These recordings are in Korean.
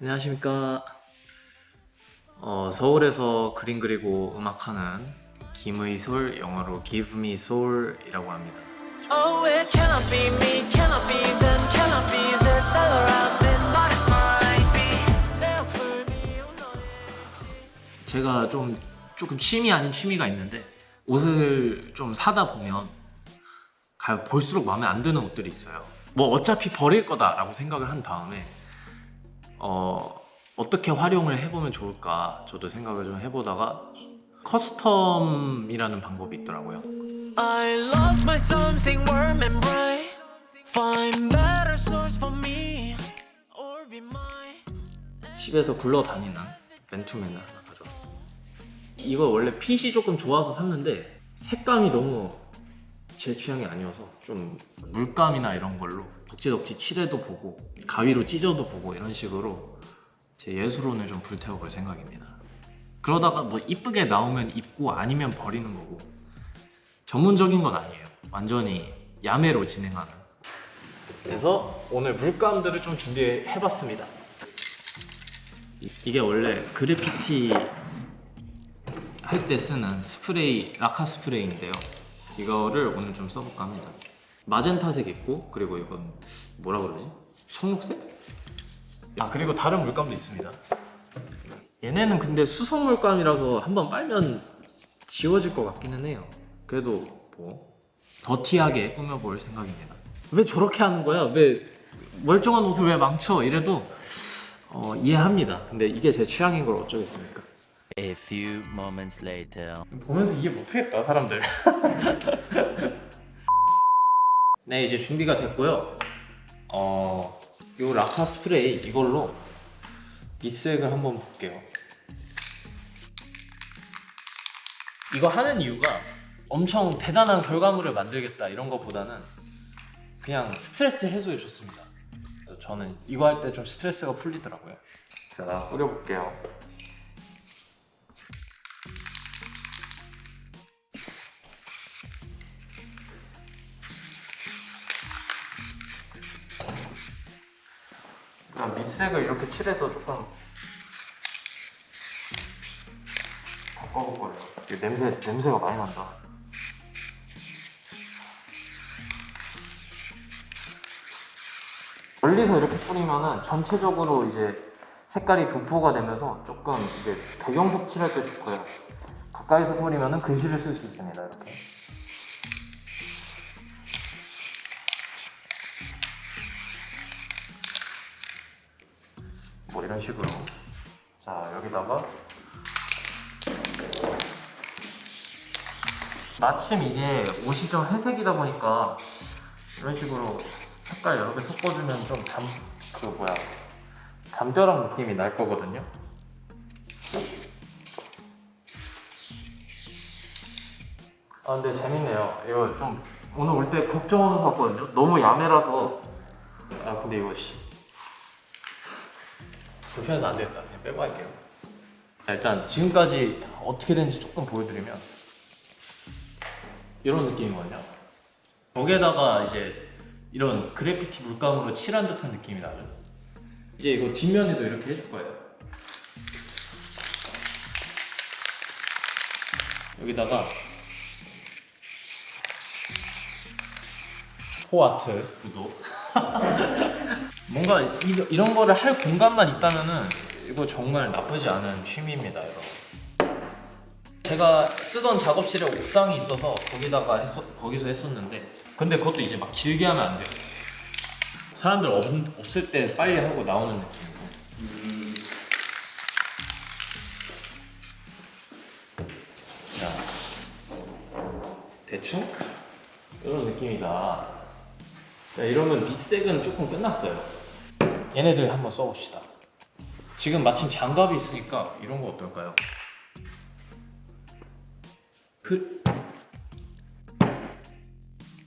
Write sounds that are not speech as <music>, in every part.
안녕하십니까. 어, 서울에서 그림 그리고 음악하는 김의솔 영어로 Give Me Soul이라고 합니다. Oh, it cannot be me, cannot be them, cannot be this. All around me, but it might be. 내 앞을 비운 너의 제가 좀 조금 취미 아닌 취미가 있는데 옷을 좀 사다 보면 가- 볼수록 마음에 안 드는 옷들이 있어요. 뭐 어차피 버릴 거다라고 생각을 한 다음에 어 어떻게 활용을 해보면 좋을까 저도 생각을 좀 해보다가 커스텀이라는 방법이 있더라고요. I lost my something warm and bright. Find better source for me, or be mine. 집에서 굴러다니는 맨투맨을 하나 가져왔습니다. 이거 원래 핏이 조금 좋아서 샀는데 색감이 너무 제 취향이 아니어서 좀 물감이나 이런 걸로 덕지덕지 칠해도 보고 가위로 찢어도 보고 이런 식으로 제 예술혼을 좀 불태워볼 생각입니다. 그러다가 뭐 이쁘게 나오면 입고 아니면 버리는 거고 전문적인 건 아니에요. 완전히 야매로 진행하는. 그래서 오늘 물감들을 좀 준비해봤습니다. 이- 이게 원래 그래피티 할 때 쓰는 스프레이 라카 스프레이인데요. 이거를 오늘 좀 써볼까 합니다. 마젠타색 있고 그리고 이건 뭐라 그러지? 청록색? 아 그리고 다른 물감도 있습니다. 얘네는 근데 수성 물감이라서 한번 빨면 지워질 것 같기는 해요. 그래도 뭐 더티하게 꾸며볼 생각입니다. 왜 저렇게 하는 거야? 왜 멀쩡한 옷을 왜 망쳐? 이래도 어, 이해합니다. 근데 이게 제 취향인 걸 어쩌겠습니까? A few moments later. 보면서 이해 못하겠다 사람들. <laughs> 네 이제 준비가 됐고요. 어, 요 라카 스프레이 이걸로 밑색을 한번 볼게요. 이거 하는 이유가 엄청 대단한 결과물을 만들겠다 이런 것보다는 그냥 스트레스 해소에 좋습니다. 저는 이거 할 때 좀 스트레스가 풀리더라고요. 자, 뿌려볼게요. 그냥 밑색을 이렇게 칠해서 조금 바꿔볼 거예요. 이게 냄새 냄새가 많이 난다. 멀리서 이렇게 뿌리면은 전체적으로 이제 색깔이 도포가 되면서 조금 이제 배경 색 칠할 때 좋고요. 가까이서 뿌리면은 글씨를 쓸 수 있습니다. 이렇게. 이런 식으로 자 여기다가 마침 이게 옷이 좀 회색이다 보니까 이런 식으로 색깔 여러 개 섞어주면 좀잠그 뭐야 잠결한 느낌이 날 거거든요. 아 근데 재밌네요. 이거 좀 오늘 올 때 걱정하면서 왔거든요. 너무 야매라서 아 근데 이거 씨 불편해서 안 되겠다. 그냥 빼고 할게요. 자, 일단 지금까지 어떻게 된지 조금 보여드리면 이런 느낌이거든요. 거기에다가 이제 이런 그래피티 물감으로 칠한 듯한 느낌이 나죠. 이제 이거 뒷면에도 이렇게 해줄 거예요. 여기다가 포아트 구도 <laughs> 뭔가 이, 이런 거를 할 공간만 있다면은 이거 정말 나쁘지 않은 취미입니다, 여러분. 제가 쓰던 작업실에 옥상이 있어서 거기다가 했었, 거기서 했었는데 근데 그것도 이제 막 길게 하면 안 돼요. 사람들 없, 없을 때 빨리 하고 나오는. 자, 대충 이런 느낌이다. 자, 이러면 밑색은 조금 끝났어요. 얘네들 한번 써봅시다. 지금 마침 장갑이 있으니까 이런 거 어떨까요? 그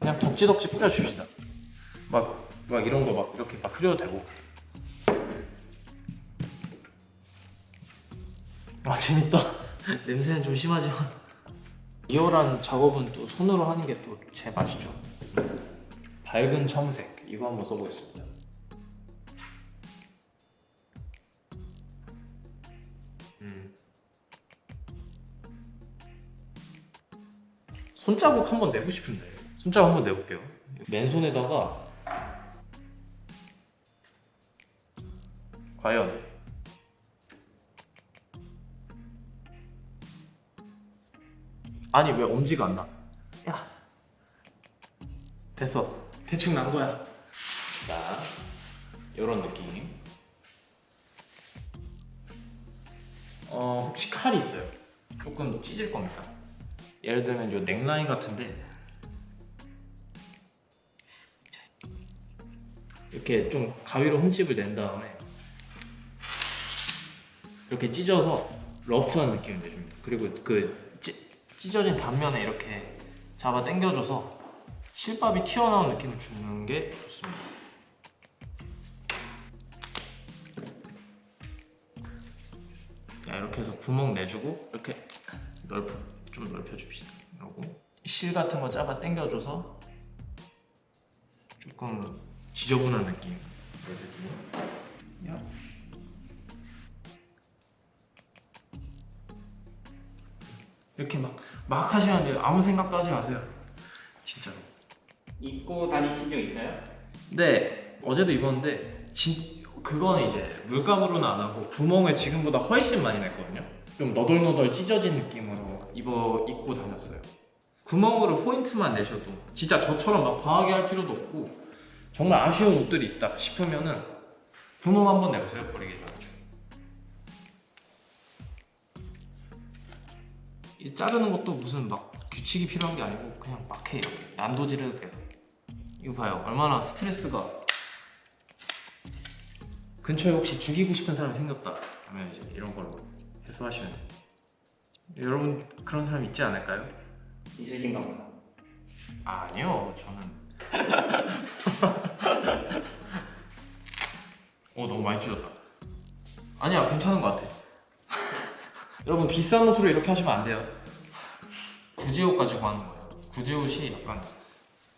그냥 덕지덕지 뿌려줍시다. 막, 막 이런 거 막 이렇게 막 흐려도 되고. 아 재밌다. <laughs> 냄새는 좀 심하지만 리얼한 작업은 또 손으로 하는 게 또 제 맛이죠. 밝은 청색 이거 한번 써보겠습니다. 음. 손자국 한번 내고 싶은데 손자국 한번 내볼게요 맨손에다가 과연 아니 왜 엄지가 안 나? 야 됐어 대충 난 거야. 자 요런 느낌. 어 혹시 칼이 있어요? 조금 찢을 겁니다. 예를 들면 요 넥라인 같은데. 이렇게 좀 가위로 흠집을 낸 다음에 이렇게 찢어서 러프한 느낌을 내줍니다. 그리고 그 찢, 찢어진 단면에 이렇게 잡아 당겨줘서 실밥이 튀어나온 느낌을 주는 게 좋습니다. 자, 이렇게 해서 구멍 내주고 이렇게 넓혀 좀 넓혀줍시다. 그리고 실 같은 거 잡아 당겨줘서 조금 지저분한 느낌 내주기. 야. 이렇게 막, 막 돼요. 아무 생각도 하지 마세요. 입고 다니신 적 있어요? 네, 어제도 입었는데, 진, 그거는 이제 물감으로는 안 하고 구멍을 지금보다 훨씬 많이 냈거든요. 좀 너덜너덜 찢어진 느낌으로 입어, 입고 다녔어요. 구멍으로 포인트만 내셔도 진짜 저처럼 막 과하게 할 필요도 없고 정말 아쉬운 옷들이 있다 싶으면은 구멍 한번 내보세요 버리기 전에 이 자르는 것도 무슨 막 규칙이 필요한 게 아니고 그냥 막 해 이렇게 난도질 해도 돼요 이거 봐요 얼마나 스트레스가 근처에 혹시 죽이고 싶은 사람이 생겼다 하면 이제 이런 걸로 해소하시면 돼요 여러분 그런 사람 있지 않을까요? 있으신가 보다. 아니요, 저는. <laughs> 어 너무 많이 찢었다. 아니야, 괜찮은 것 같아. <laughs> 여러분 비싼 옷으로 이렇게 하시면 안 돼요. 구제옷 가지고 하는 거예요. 구제옷이 약간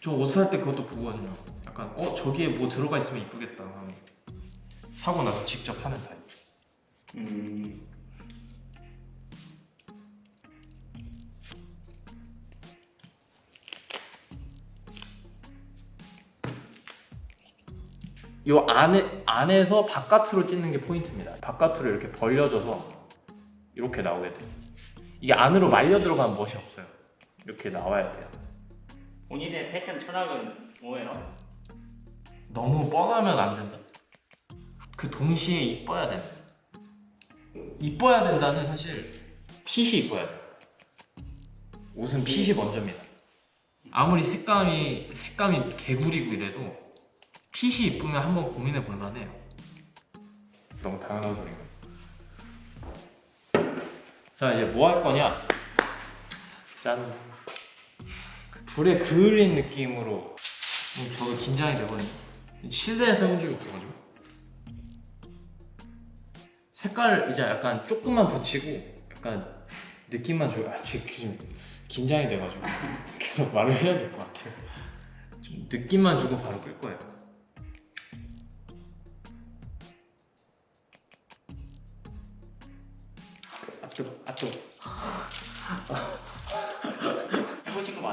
저 옷 살 때 그것도 보거든요. 약간 어 저기에 뭐 들어가 있으면 이쁘겠다. 사고 나서 직접 하는 타입. 음, 요 안에 안에서 바깥으로 찢는 게 포인트입니다. 바깥으로 이렇게 벌려져서 이렇게 나오게 돼요. 이게 안으로 말려 들어가면 멋이 없어요. 이렇게 나와야 돼요. 본인의 패션 철학은 뭐예요? 너무 뻔하면 안 된다. 그 동시에 이뻐야 된다. 이뻐야 된다는 사실 핏이 이뻐야 돼. 옷은 핏이 먼저입니다. 아무리 색감이 색감이 개구리고 이래도 핏이 이쁘면 한번 고민해 볼 만해요. 너무 당연한 소리인가? 자 이제 뭐 할 거냐? 짠. 불에 그을린 느낌으로 음, 저도 긴장이 되거든요. 실내에서 해본 적이 없어가지고 색깔 이제 약간 조금만 붙이고 약간 느낌만 줘요. 아, 지금 긴장이 돼가지고 <laughs> 계속 말을 해야 될 것 같아요. 좀 느낌만 주고 바로 끌 거예요.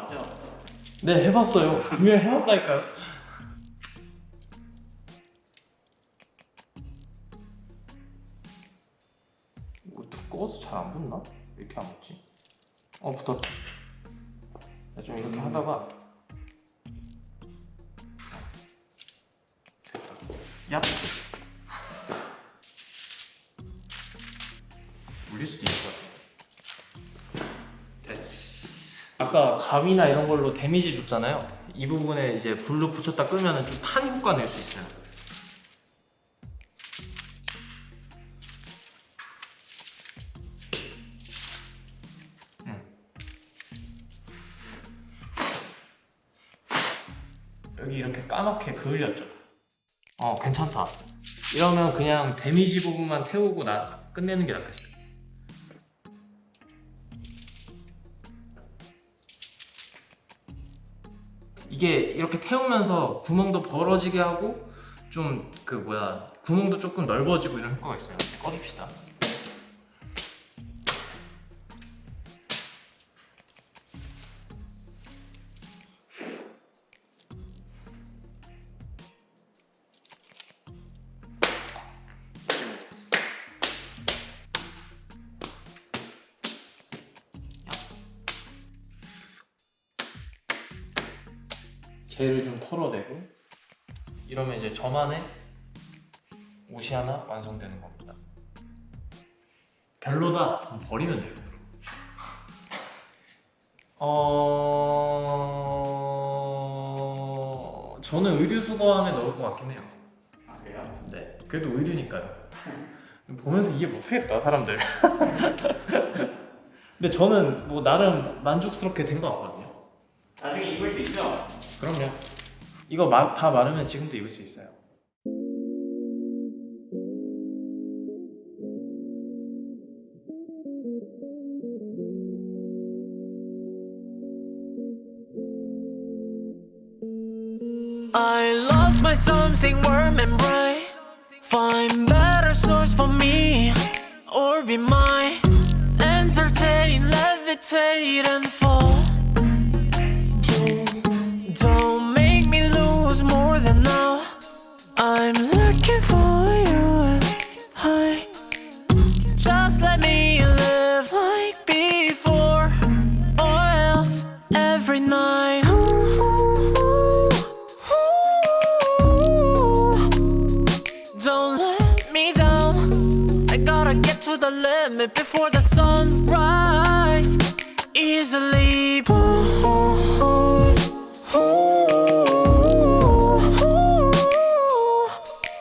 맞죠? 네 해봤어요. 분명 해봤다니까요. 이거 두꺼워서 잘 안 붙나? 왜 이렇게 안 붙지? 어 붙었다. 나좀 이렇게 하다가 됐다. 얍. 물릴 수도 있을 것 같아. 됐어. 아까 감이나 이런 걸로 데미지 줬잖아요. 이 부분에 이제 불로 붙였다 끄면은 좀 탄 효과 낼 수 있어요. 음. 여기 이렇게 까맣게 그을렸죠. 어 괜찮다. 이러면 그냥 데미지 부분만 태우고 나 끝내는 게 낫겠어요. 이게 이렇게 태우면서 구멍도 벌어지게 하고 좀 그 뭐야 구멍도 조금 넓어지고 이런 효과가 있어요. 꺼줍시다. 젤을 좀 털어내고 이러면 이제 저만의 옷이 하나 완성되는 겁니다. 별로다. 그럼 버리면 돼요. <laughs> 어 저는 의류 수거함에 넣을 것 같긴 해요. 아 그래요? 네. 그래도 의류니까요. 보면서 이해 못하겠다 사람들. <laughs> 근데 저는 뭐 나름 만족스럽게 된 것 같거든요. 나중에 입을 수 있죠? 그럼요. 이거 마, 다 마르면 지금도 입을 수 있어요. And fall. To the limit before the sunrise. Easily.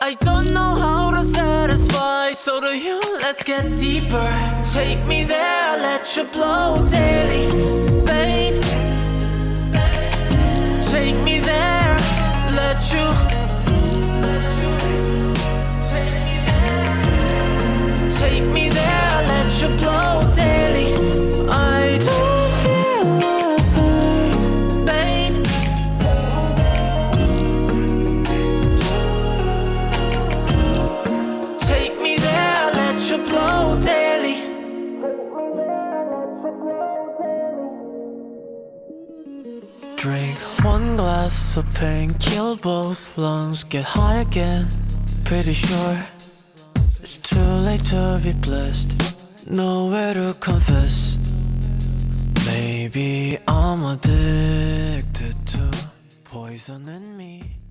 I don't know how to satisfy, so do you? Let's get deeper. Take me there, let you blow daily, Drink one glass of pain, kill both lungs, get high again. Pretty sure it's too late to be blessed. Nowhere to confess. Maybe I'm addicted to poison in me.